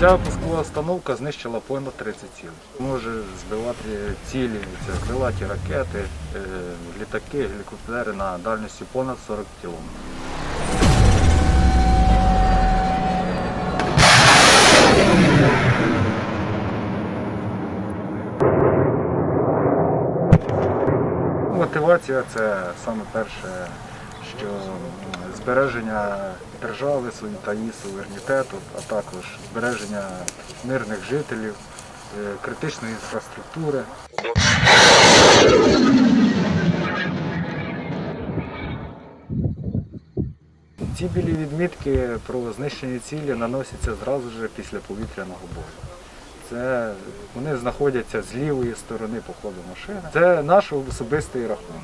Ця пускова установка знищила понад 30 цілей. Може збивати цілі, це крилаті ракети, е, літаки, гелікоптери на дальності понад 40 кілометрів. Мотивація це саме перше, що збереження держави, та її суверенітету, а також збереження мирних жителів, е, критичної інфраструктури. Ці білі відмітки про знищені цілі наносяться зразу ж після повітряного бою. Це вони знаходяться з лівої сторони по ходу машини. Це наш особистий рахунок.